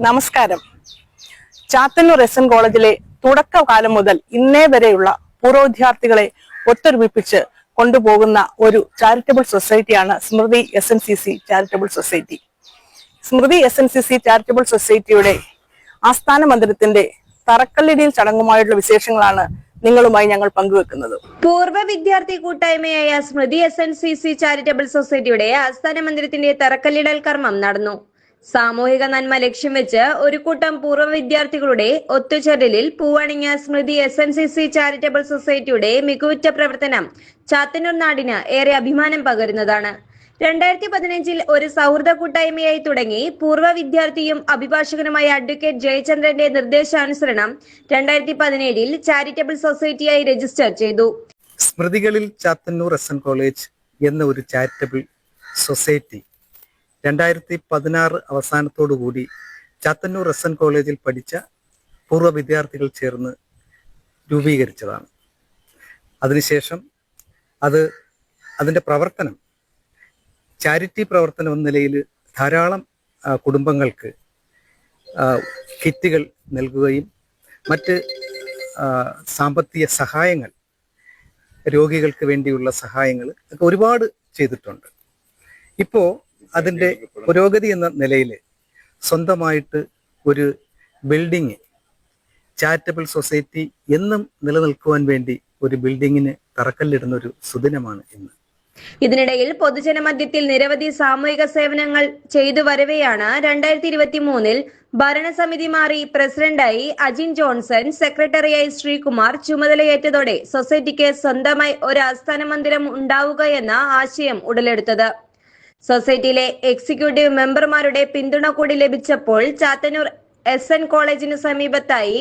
നമസ്കാരം. Chathannoor S N കോളേജിലെ തുടക്കകാലം മുതൽ ഇന്നേ വരെയുള്ള പൂർവവിദ്യാർത്ഥികളെ ഒത്തൊരുമിപ്പിച്ച് കൊണ്ടുപോകുന്ന ഒരു charitable സൊസൈറ്റിയാണ് Smriti S N C C charitable society Smriti S N C C charitable സൊസൈറ്റിയുടെ ആസ്ഥാന മന്ദിരത്തിന്റെ തറക്കല്ലിടിയിൽ ചടങ്ങുമായുള്ള വിശേഷങ്ങളാണ് നിങ്ങളുമായി ഞങ്ങൾ പങ്കുവെക്കുന്നത്. പൂർവ വിദ്യാർത്ഥി കൂട്ടായ്മയായ Smriti S N C C charitable സൊസൈറ്റിയുടെ ആസ്ഥാന മന്ദിരത്തിന്റെ തറക്കല്ലിടൽ കർമ്മം നടന്നു. സാമൂഹിക നന്മ ലക്ഷ്യം വെച്ച് ഒരു കൂട്ടം പൂർവ വിദ്യാർത്ഥികളുടെ ഒത്തുചേരലിൽ പൂവണിഞ്ഞ Smriti S N C C charitable സൊസൈറ്റിയുടെ മികവുറ്റ പ്രവർത്തനം ചാത്തന്നൂർ നാടിന് ഏറെ അഭിമാനം പകരുന്നതാണ്. രണ്ടായിരത്തി പതിനഞ്ചിൽ ഒരു സൗഹൃദ കൂട്ടായ്മയായി തുടങ്ങി പൂർവ വിദ്യാർത്ഥിയും അഭിഭാഷകനുമായ അഡ്വക്കേറ്റ് ജയചന്ദ്രന്റെ നിർദ്ദേശാനുസരണം രണ്ടായിരത്തി പതിനേഴിൽ ചാരിറ്റബിൾ സൊസൈറ്റിയായി രജിസ്റ്റർ ചെയ്തു. സ്മൃതികളിൽ ചാത്തന്നൂർ എസ് എൻ കോളേജ് എന്ന ഒരു ചാരിറ്റബിൾ സൊസൈറ്റി രണ്ടായിരത്തി പതിനാറ് അവസാനത്തോടുകൂടി ചാത്തന്നൂർ എസ് എൻ കോളേജിൽ പഠിച്ച പൂർവ വിദ്യാർത്ഥികൾ ചേർന്ന് രൂപീകരിച്ചതാണ്. അതിനുശേഷം അത് അതിന്റെ പ്രവർത്തനം ചാരിറ്റി പ്രവർത്തനം എന്ന നിലയിൽ ധാരാളം കുടുംബങ്ങൾക്ക് കിറ്റുകൾ നൽകുകയും മറ്റ് സാമ്പത്തിക സഹായങ്ങൾ രോഗികൾക്ക് വേണ്ടിയുള്ള സഹായങ്ങൾ ഒക്കെ ഒരുപാട് ചെയ്തിട്ടുണ്ട്. ഇപ്പോൾ അതിന്റെ പുരോഗതി എന്ന നിലയിൽ സ്വന്തമായിട്ട് ഒരു ബിൽഡിങ് ചാരിറ്റബിൾ സൊസൈറ്റി എന്നും നിലനിൽക്കുവാൻ വേണ്ടി ഒരു ബിൽഡിങ്ങിന് തറക്കല്ലിടുന്ന ഒരു സുദിനമാണ് ഇന്ന്. ഇതിനിടയിൽ പൊതുജനമധ്യത്തിൽ നിരവധി സാമൂഹിക സേവനങ്ങൾ ചെയ്തു വരവെയാണ് രണ്ടായിരത്തി ഇരുപത്തി മൂന്നിൽ ഭരണസമിതി മാറി പ്രസിഡന്റായി അജിൻ ജോൺസൺ സെക്രട്ടറിയായി ശ്രീകുമാർ ചുമതലയേറ്റതോടെ സൊസൈറ്റിക്ക് സ്വന്തമായി ഒരു ആസ്ഥാന മന്ദിരം ഉണ്ടാവുക എന്ന ആശയം ഉടലെടുത്തത്. സൊസൈറ്റിയിലെ എക്സിക്യൂട്ടീവ് മെമ്പർമാരുടെ പിന്തുണ കൂടി ലഭിച്ചപ്പോൾ ചാത്തന്നൂർ എസ് എൻ കോളേജിന് സമീപത്തായി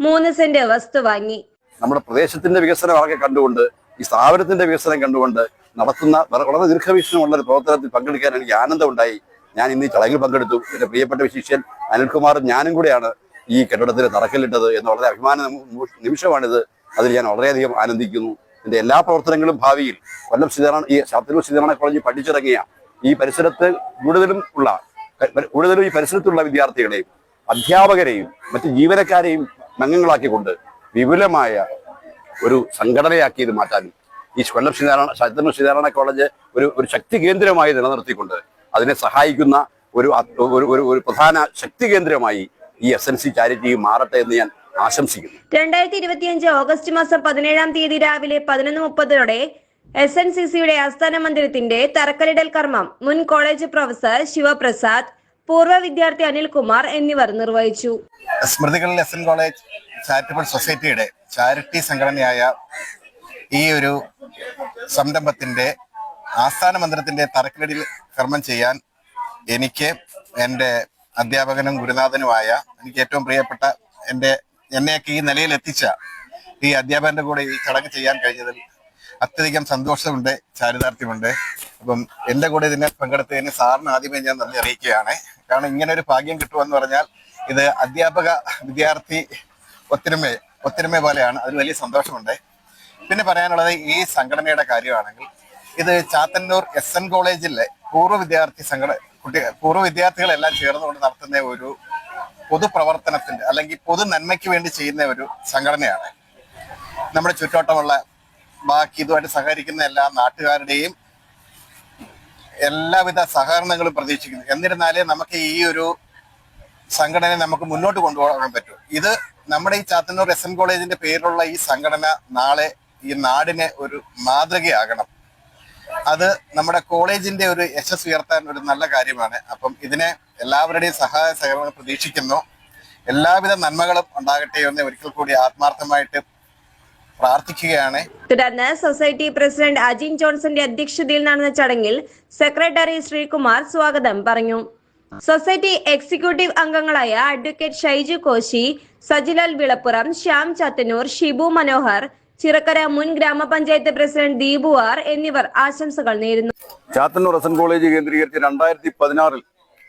മൂന്ന് സെന്റ് വസ്തു വാങ്ങി. നമ്മുടെ പ്രദേശത്തിന്റെ വികസനം ആകെ കണ്ടുകൊണ്ട് ഈ സ്ഥാപനത്തിന്റെ വികസനം കണ്ടുകൊണ്ട് നടത്തുന്ന വളരെ ദീർഘവീക്ഷണമുള്ള ഒരു പ്രവർത്തനത്തിൽ പങ്കെടുക്കാൻ എനിക്ക് ആനന്ദമുണ്ടായി. ഞാൻ ഇന്ന് ഈ ചടങ്ങിൽ പങ്കെടുത്തു. എന്റെ പ്രിയപ്പെട്ട വിശിഷ്യൻ അനിൽകുമാറും ഞാനും കൂടെയാണ് ഈ കെട്ടിടത്തിന് തറക്കല്ലിട്ടത് എന്ന് വളരെ അഭിമാന നിമിഷമാണിത്. അതിൽ ഞാൻ വളരെയധികം ആനന്ദിക്കുന്നു. എന്റെ എല്ലാ പ്രവർത്തനങ്ങളും ഭാവിയിൽ കൊല്ലം ശ്രീധരണ ഈ ശാസ്ത്രൂർ ശ്രീധരണ കോളേജിൽ പഠിച്ചിറങ്ങിയ ഈ പരിസരത്ത് കൂടുതലും ഉള്ള കൂടുതലും ഈ പരിസരത്തുള്ള വിദ്യാർത്ഥികളെയും അധ്യാപകരെയും മറ്റ് ജീവനക്കാരെയും അംഗങ്ങളാക്കിക്കൊണ്ട് വിപുലമായ ഒരു സംഘടനയാക്കി ഇത് മാറ്റാനും ഈ കൊല്ലം ശ്രീനാരായണ ശാസ്ത്ര ശ്രീനാരായണ കോളേജ് ഒരു ഒരു ശക്തി കേന്ദ്രമായി നിലനിർത്തിക്കൊണ്ട് അതിനെ സഹായിക്കുന്ന ഒരു ഒരു ഒരു പ്രധാന ശക്തി കേന്ദ്രമായി ഈ എസ് എൻ സി ചാരിറ്റി മാറട്ടെ എന്ന് ഞാൻ ആശംസിക്കുന്നു. രണ്ടായിരത്തി ഇരുപത്തിയഞ്ച് ഓഗസ്റ്റ് മാസം പതിനേഴാം തീയതി രാവിലെ പതിനൊന്ന് മുപ്പതോടെ എസ് എൻ സി സിയുടെ ആസ്ഥാന മന്ദിരത്തിന്റെ തറക്കല്ലിടൽ കർമ്മം മുൻ കോളേജ് പ്രൊഫസർ ശിവപ്രസാദ് പൂർവ വിദ്യാർത്ഥി അനിൽകുമാർ എന്നിവർ നിർവഹിച്ചു. സ്മൃതികളിൽ എസ് എൻ കോളേജ് ചാരിറ്റബിൾ സൊസൈറ്റിയുടെ ചാരിറ്റി സംഘടനയായ ഈ ഒരു സംരംഭത്തിന്റെ ആസ്ഥാന മന്ദിരത്തിന്റെ തറക്കല്ലിടൽ കർമ്മം ചെയ്യാൻ എനിക്ക് എന്റെ അധ്യാപകനും ഗുരുനാഥനുമായ എനിക്ക് ഏറ്റവും പ്രിയപ്പെട്ട എന്റെ എന്നെയൊക്കെ ഈ നിലയിൽ എത്തിച്ച ഈ അധ്യാപകന്റെ കൂടെ ഈ ചടങ്ങ് ചെയ്യാൻ കഴിഞ്ഞതിൽ അത്യധികം സന്തോഷമുണ്ട് ചാരിതാർത്ഥ്യമുണ്ട്. അപ്പം എന്റെ കൂടെ ഇതിനെ പങ്കെടുത്തതിന് സാറിന് ആദ്യമേ ഞാൻ നന്ദി അറിയിക്കുകയാണ്. കാരണം ഇങ്ങനെ ഒരു ഭാഗ്യം കിട്ടുമെന്ന് പറഞ്ഞാൽ ഇത് അധ്യാപക വിദ്യാർത്ഥി ഒത്തൊരുമ ഒത്തൊരുമ പോലെയാണ്. അതിൽ വലിയ സന്തോഷമുണ്ട്. പിന്നെ പറയാനുള്ളത് ഈ സംഘടനയുടെ കാര്യമാണെങ്കിൽ ഇത് ചാത്തന്നൂർ എസ് എൻ കോളേജിലെ പൂർവ വിദ്യാർത്ഥി സംഘടന കുട്ടി പൂർവ വിദ്യാർത്ഥികളെല്ലാം ചേർന്നുകൊണ്ട് നടത്തുന്ന ഒരു പൊതുപ്രവർത്തനത്തിന്റെ അല്ലെങ്കിൽ പൊതു നന്മയ്ക്ക് വേണ്ടി ചെയ്യുന്ന ഒരു സംഘടനയാണ്. നമ്മുടെ ചുറ്റോട്ടമുള്ള ബാക്കി ഇതുമായിട്ട് സഹകരിക്കുന്ന എല്ലാ നാട്ടുകാരുടെയും എല്ലാവിധ സഹകരണങ്ങളും പ്രതീക്ഷിക്കുന്നു. എന്നിരുന്നാലേ നമുക്ക് ഈ ഒരു സംഘടന നമുക്ക് മുന്നോട്ട് കൊണ്ടുപോകാൻ പറ്റൂ. ഇത് നമ്മുടെ ഈ ചാത്തന്നൂർ എസ് എൻ കോളേജിന്റെ പേരിലുള്ള ഈ സംഘടന നാളെ ഈ നാടിന് ഒരു മാതൃകയാകണം. അത് നമ്മുടെ കോളേജിന്റെ ഒരു യശസ് ഉയർത്താൻ ഒരു നല്ല കാര്യമാണ്. അപ്പം ഇതിനെ എല്ലാവരുടെയും സഹായ സഹകരണം പ്രതീക്ഷിക്കുന്നു. എല്ലാവിധ നന്മകളും ഉണ്ടാകട്ടെ എന്ന് ഒരിക്കൽ കൂടി ആത്മാർത്ഥമായിട്ട് പ്രാർത്ഥിക്കുകയാണ്. തുടർന്ന് സൊസൈറ്റി പ്രസിഡന്റ് അജിൻ ജോൺസന്റെ അധ്യക്ഷതയിൽ നടന്ന ചടങ്ങിൽ സെക്രട്ടറി ശ്രീകുമാർ സ്വാഗതം പറഞ്ഞു. സൊസൈറ്റി എക്സിക്യൂട്ടീവ് അംഗങ്ങളായ അഡ്വക്കേറ്റ് ഷൈജു കോശി സജിലാൽ വിളപ്പുറം ശ്യാം ചാത്തന്നൂർ ഷിബു മനോഹർ ചിറക്കര മുൻ ഗ്രാമപഞ്ചായത്ത് പ്രസിഡന്റ് ദീപു ആർ എന്നിവർ ആശംസകൾ നേരുന്നു. ചാത്തന്നൂർ റസൻ കോളേജ് കേന്ദ്രീകരിച്ച് രണ്ടായിരത്തി പതിനാറിൽ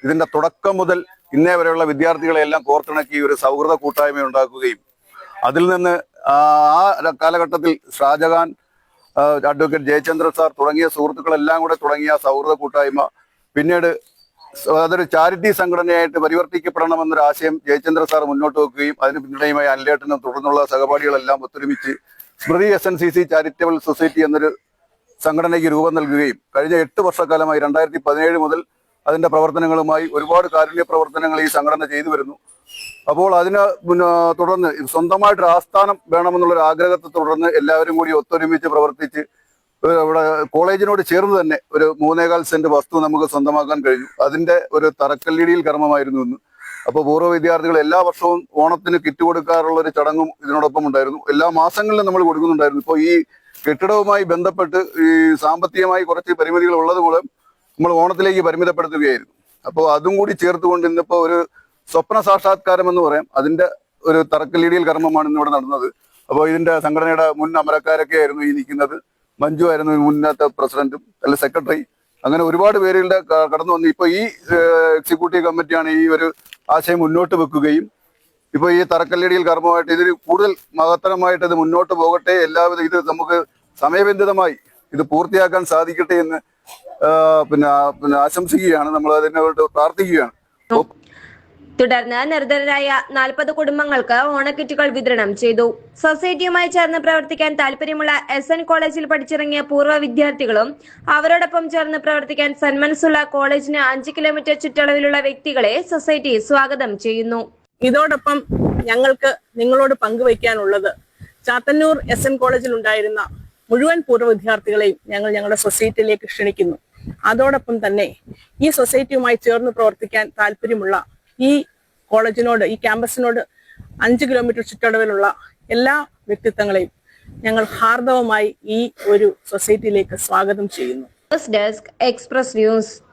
ഇതിന്റെ തുടക്കം മുതൽ ഇന്നേ വരെയുള്ള വിദ്യാർത്ഥികളെ എല്ലാം കോർത്തിണക്കി ഒരു സൗഹൃദ കൂട്ടായ്മ ഉണ്ടാക്കുകയും അതിൽ നിന്ന് ആ കാലഘട്ടത്തിൽ ഷാജഹാൻ അഡ്വക്കേറ്റ് ജയചന്ദ്ര സാർ തുടങ്ങിയ സുഹൃത്തുക്കളെല്ലാം കൂടെ തുടങ്ങിയ സൗഹൃദ കൂട്ടായ്മ പിന്നീട് അതൊരു ചാരിറ്റി സംഘടനയായിട്ട് പരിവർത്തിക്കപ്പെടണമെന്നൊരു ആശയം ജയചന്ദ്ര സാർ മുന്നോട്ട് വെക്കുകയും അതിന് പിന്തുണയുമായി അനിലേട്ടനും തുടർന്നുള്ള സഹപാഠികളെല്ലാം ഒത്തൊരുമിച്ച് Smriti S N C C charitable society എന്നൊരു സംഘടനയ്ക്ക് രൂപം നൽകുകയും കഴിഞ്ഞ എട്ട് വർഷക്കാലമായി രണ്ടായിരത്തി പതിനേഴ് മുതൽ അതിന്റെ പ്രവർത്തനങ്ങളുമായി ഒരുപാട് കാരുണ്യ പ്രവർത്തനങ്ങൾ ഈ സംഘടന ചെയ്തു വരുന്നു. അപ്പോൾ അതിന് പിന്നെ തുടർന്ന് സ്വന്തമായിട്ടൊരു ആസ്ഥാനം വേണമെന്നുള്ളൊരു ആഗ്രഹത്തെ തുടർന്ന് എല്ലാവരും കൂടി ഒത്തൊരുമിച്ച് പ്രവർത്തിച്ച് ഇവിടെ കോളേജിനോട് ചേർന്ന് തന്നെ ഒരു മൂന്നേകാൽ സെന്റ് വസ്തു നമുക്ക് സ്വന്തമാക്കാൻ കഴിഞ്ഞു. അതിന്റെ ഒരു തറക്കല്ലിടിയിൽ കർമ്മമായിരുന്നു ഇന്ന്. അപ്പോൾ പൂർവ വിദ്യാർത്ഥികൾ എല്ലാ വർഷവും ഓണത്തിന് കിറ്റ് കൊടുക്കാറുള്ള ഒരു ചടങ്ങും ഇതിനോടൊപ്പം ഉണ്ടായിരുന്നു. എല്ലാ മാസങ്ങളിലും നമ്മൾ കൊടുക്കുന്നുണ്ടായിരുന്നു. ഇപ്പോൾ ഈ കെട്ടിടവുമായി ബന്ധപ്പെട്ട് ഈ സാമ്പത്തികമായി കുറച്ച് പരിമിതികൾ ഉള്ളത് മൂലം നമ്മൾ ഓണത്തിലേക്ക് പരിമിതപ്പെടുത്തുകയായിരുന്നു. അപ്പോൾ അതും കൂടി ചേർത്തുകൊണ്ട് ഇന്നിപ്പോൾ ഒരു സ്വപ്ന സാക്ഷാത്കാരം എന്ന് പറയാം. അതിന്റെ ഒരു തറക്കല്ലിടിയിൽ കർമ്മമാണ് ഇന്നിവിടെ നടന്നത്. അപ്പോൾ ഇതിന്റെ സംഘടനയുടെ മുൻ അമരക്കാരൊക്കെ ആയിരുന്നു ഈ നിൽക്കുന്നത്. മഞ്ജു ആയിരുന്നു മുന്നത്തെ പ്രസിഡന്റും അല്ല സെക്രട്ടറി. അങ്ങനെ ഒരുപാട് പേരുടെ കടന്നു വന്നു ഇപ്പൊ ഈ എക്സിക്യൂട്ടീവ് കമ്മിറ്റിയാണ് ഈ ഒരു ആശയം മുന്നോട്ട് വെക്കുകയും ഇപ്പൊ ഈ തറക്കല്ലിടിയിൽ കർമ്മമായിട്ട് ഇതിൽ കൂടുതൽ മഹത്തരമായിട്ട് ഇത് മുന്നോട്ട് പോകട്ടെ. എല്ലാവിധ ഇത് നമുക്ക് സമയബന്ധിതമായി ഇത് പൂർത്തിയാക്കാൻ സാധിക്കട്ടെ എന്ന് പിന്നെ പിന്നെ ആശംസിക്കുകയാണ്. നമ്മൾ അതിനോട് പ്രാർത്ഥിക്കുകയാണ്. തുടർന്ന് നിർധനരായ നാൽപ്പത് കുടുംബങ്ങൾക്ക് ഓണക്കിറ്റുകൾ വിതരണം ചെയ്തു. സൊസൈറ്റിയുമായി ചേർന്ന് പ്രവർത്തിക്കാൻ താല്പര്യമുള്ള എസ് എൻ കോളേജിൽ പഠിച്ചിറങ്ങിയ പൂർവ വിദ്യാർത്ഥികളും അവരോടൊപ്പം ചേർന്ന് പ്രവർത്തിക്കാൻ സന്മനസ്സുള്ള കോളേജിന് അഞ്ച് കിലോമീറ്റർ ചുറ്റളവിലുള്ള വ്യക്തികളെ സൊസൈറ്റി സ്വാഗതം ചെയ്യുന്നു. ഇതോടൊപ്പം ഞങ്ങൾക്ക് നിങ്ങളോട് പങ്കുവയ്ക്കാനുള്ളത് ചാത്തന്നൂർ എസ് എൻ കോളേജിൽ ഉണ്ടായിരുന്ന മുഴുവൻ പൂർവ വിദ്യാർത്ഥികളെയും ഞങ്ങൾ ഞങ്ങളുടെ സൊസൈറ്റിയിലേക്ക് ക്ഷണിക്കുന്നു. അതോടൊപ്പം തന്നെ ഈ സൊസൈറ്റിയുമായി ചേർന്ന് പ്രവർത്തിക്കാൻ താല്പര്യമുള്ള ഈ കോളേജിനോട് ഈ ക്യാമ്പസിനോട് അഞ്ച് കിലോമീറ്റർ ചുറ്റളവിലുള്ള എല്ലാ വ്യക്തിത്വങ്ങളെയും ഞങ്ങൾ ഹാർദവമായി ഈ ഒരു സൊസൈറ്റിയിലേക്ക് സ്വാഗതം ചെയ്യുന്നു. Desk express news